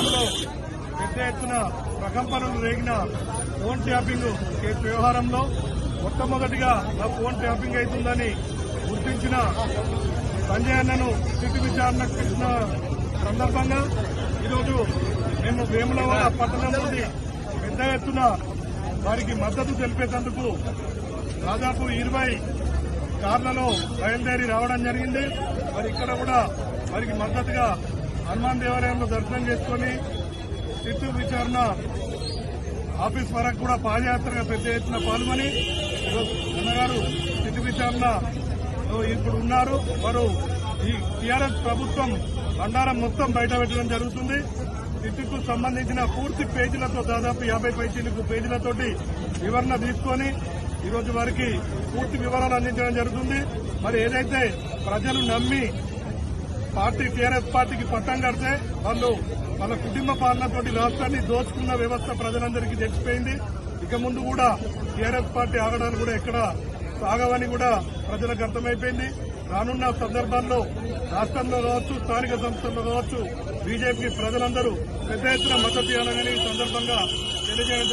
రాష్ట్రంలో పెద్ద ఎత్తున ప్రకంపనలు రేగిన ఫోన్ ట్యాపింగ్ కేసు వ్యవహారంలో మొట్టమొదటిగా నా ఫోన్ ట్యాపింగ్ అవుతుందని గుర్తించిన సంజయ్ అన్నను స్థితి విచారణ చేసిన సందర్భంగా ఈరోజు మేము వేములవాడ పట్టణం నుండి పెద్ద ఎత్తున వారికి మద్దతు తెలిపేందుకు దాదాపు ఇరవై కార్లలో బయలుదేరి రావడం జరిగింది. మరి ఇక్కడ కూడా వారికి మద్దతుగా హనుమాన్ దేవాలయంలో దర్శనం చేసుకుని చిత్తూరు విచారణ ఆఫీస్ వరకు కూడా పాదయాత్రగా పెద్ద ఎత్తున పాల్గొని అన్నగారు చిత్తూరు విచారణ ఇప్పుడు ఉన్నారు. వారు ఈ టీఆర్ఎస్ ప్రభుత్వం బండారం మొత్తం బయట పెట్టడం జరుగుతుంది. చిట్టుకు సంబంధించిన పూర్తి పేజీలతో దాదాపు యాభై పైచీలకు పేజీలతోటి వివరణ తీసుకొని ఈరోజు వారికి పూర్తి వివరాలు అందించడం జరుగుతుంది. మరి ఏదైతే ప్రజలు నమ్మి పార్టీ టీఆర్ఎస్ పార్టీకి పట్టం కడితే వాళ్ళు వాళ్ళ కుటుంబ పాలనతోటి రాష్ట్రాన్ని దోచుకున్న వ్యవస్థ ప్రజలందరికీ తెచ్చిపోయింది ఇక ముందు కూడా టీఆర్ఎస్ పార్టీ ఆగడానికి కూడా ఎక్కడ సాగవని కూడా ప్రజలకు అర్థమైపోయింది. రానున్న సందర్భాల్లో రాష్ట్రంలో కావచ్చు స్థానిక సంస్థల్లో కావచ్చు బీజేపీ ప్రజలందరూ పెద్ద ఎత్తున మద్దతు ఇవ్వాలని సందర్భంగా తెలియజేయడం